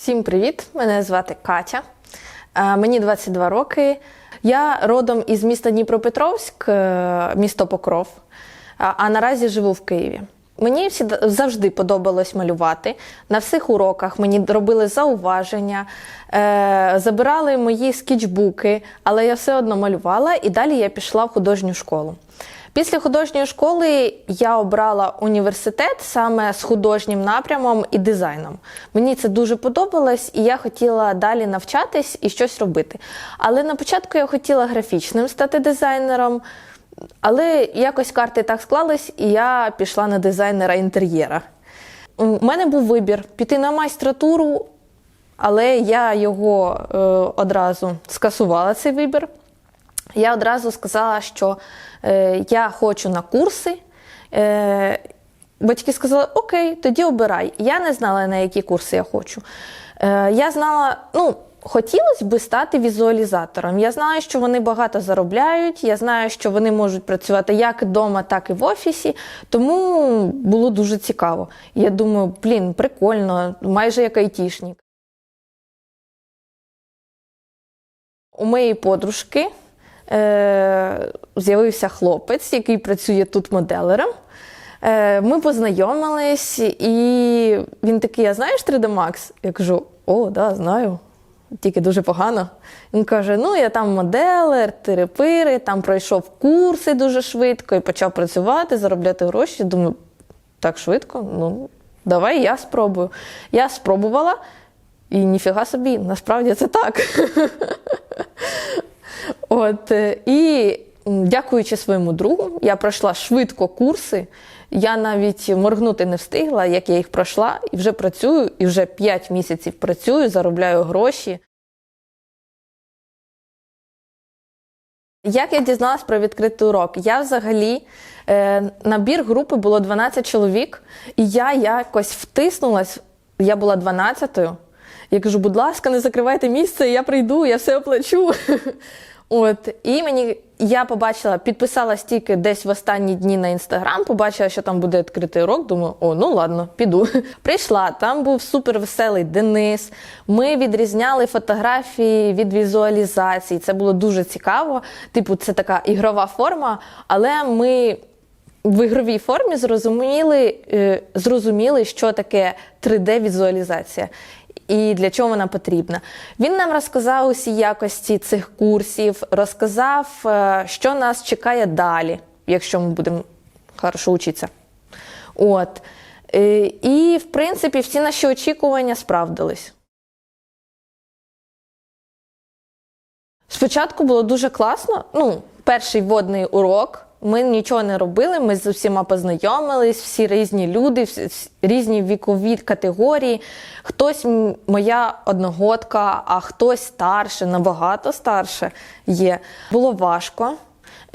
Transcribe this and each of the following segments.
Всім привіт! Мене звати Катя. Е, Мені 22 роки. Я родом із міста Дніпропетровськ, е, місто Покров, а- наразі живу в Києві. Мені завжди подобалось малювати. На всіх уроках мені робили зауваження, е, забирали мої скетчбуки, але я все одно малювала і далі я пішла в художню школу. Після художньої школи я обрала університет саме з художнім напрямом і дизайном. Мені це дуже подобалось, і я хотіла далі навчатись і щось робити. Але на початку я хотіла графічним стати дизайнером, але якось карти так склались, і я пішла на дизайнера інтер'єра. У мене був вибір піти на майстратуру, але я його е, одразу скасувала цей вибір. Я одразу сказала, що я хочу на курси. Е, батьки сказали, окей, тоді обирай. Я не знала, на які курси я хочу. Е, я знала, ну, хотілося б стати візуалізатором. Я знаю, що вони багато заробляють, я знаю, що вони можуть працювати як вдома, так і в офісі. Тому було дуже цікаво. Я думаю, блін, прикольно, майже як айтішник. У моєї подружки е, з'явився хлопець, який працює тут моделером. Е, ми познайомились, і він такий: а знаєш 3D Max? Я кажу: о, да, знаю. Тільки дуже погано. Він каже: ну, я там моделер, тирепири, там пройшов курси дуже швидко і почав працювати, заробляти гроші. Думаю, так швидко? Ну, давай я спробую. Я спробувала, і ніфіга собі, насправді це так. От, е, і дякуючи своєму другу, я пройшла швидко курси. Я навіть моргнути не встигла, як я їх пройшла, і вже працюю, і вже 5 місяців працюю, заробляю гроші. Як я дізналась про відкритий урок? Я взагалі е, набір групи було 12 чоловік, і я якось втиснулась. Я була 12-ю. Я кажу, будь ласка, не закривайте місце, я прийду, я все оплачу. От, і мені я побачила, підписалась тільки десь в останні дні на інстаграм, побачила, що там буде відкритий урок. Думаю, о, ну ладно, піду. Прийшла, там був супервеселий Денис. Ми відрізняли фотографії від візуалізацій. Це було дуже цікаво. Типу, це така ігрова форма, але ми. В ігровій формі зрозуміли, е, зрозуміли, що таке 3D-візуалізація і для чого вона потрібна. Він нам розказав усі якості цих курсів, розказав, е, що нас чекає далі, якщо ми будемо хорошо вчитися. От. Е, І, в принципі, всі наші очікування справдились. Спочатку було дуже класно. Ну, перший водний урок. Ми нічого не робили, ми з усіма познайомились, всі різні люди, різні вікові категорії. Хтось моя одногодка, а хтось старше, набагато старше є. Було важко.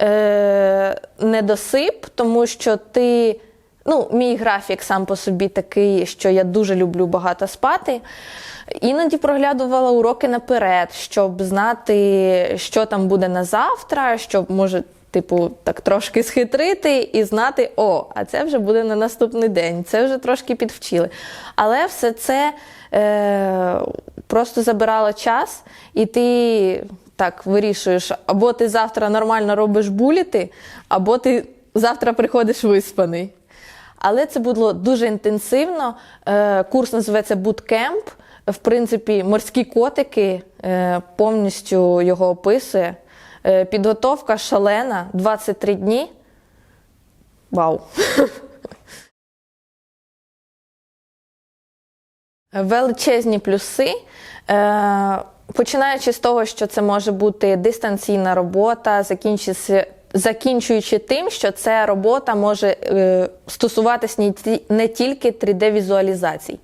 Е, недосип, тому що ти. Ну, мій графік сам по собі такий, що я дуже люблю багато спати. Іноді проглядувала уроки наперед, щоб знати, що там буде на завтра, щоб може, типу, так трошки схитрити і знати, о, а це вже буде на наступний день, це вже трошки підвчили. Але все це е, просто забирало час, і ти так вирішуєш, або ти завтра нормально робиш буліти, або ти завтра приходиш виспаний. Але це було дуже інтенсивно. Е, Курс називається Bootcamp. В принципі, морські котики е, повністю його описує. Е, Підготовка шалена, 23 дні. Вау! Величезні плюси. Е, Починаючи з того, що це може бути дистанційна робота, закінчуючи, тим, що ця робота може е, стосуватись не тільки 3D-візуалізацій.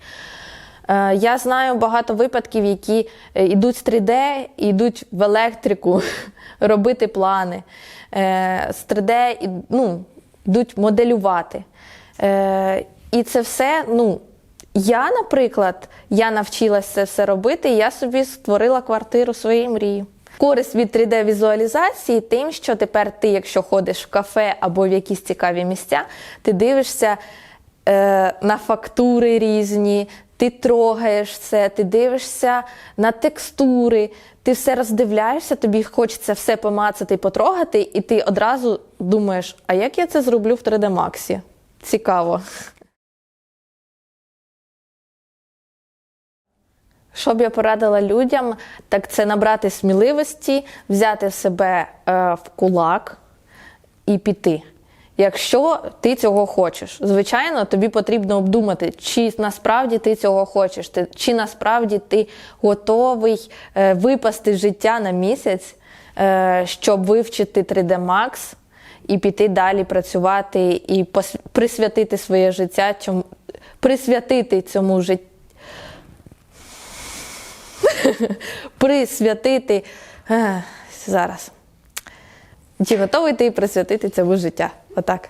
Е, Я знаю багато випадків, які е, йдуть з 3D, і йдуть в електрику робити плани. Е, З 3D ну, йдуть моделювати. Е, І це все, ну, я, наприклад, я навчилася це все робити, і я собі створила квартиру своєї мрії. Користь від 3D-візуалізації тим, що тепер ти, якщо ходиш в кафе або в якісь цікаві місця, ти дивишся е, на фактури різні, ти трогаєш все, ти дивишся на текстури, ти все роздивляєшся, тобі хочеться все помацати, потрогати, і ти одразу думаєш, а як я це зроблю в 3D Max? Цікаво. Що б я порадила людям, так це набрати сміливості, взяти себе е, в кулак і піти. Якщо ти цього хочеш, звичайно, тобі потрібно обдумати, чи насправді ти цього хочеш, чи насправді ти готовий е, випасти життя на місяць, е, щоб вивчити 3D Max і піти далі працювати і присвятити своє життя, цьому, присвятити цьому життю присвятити. Зараз. Чи готовий ти присвятити цьому життя? Отак.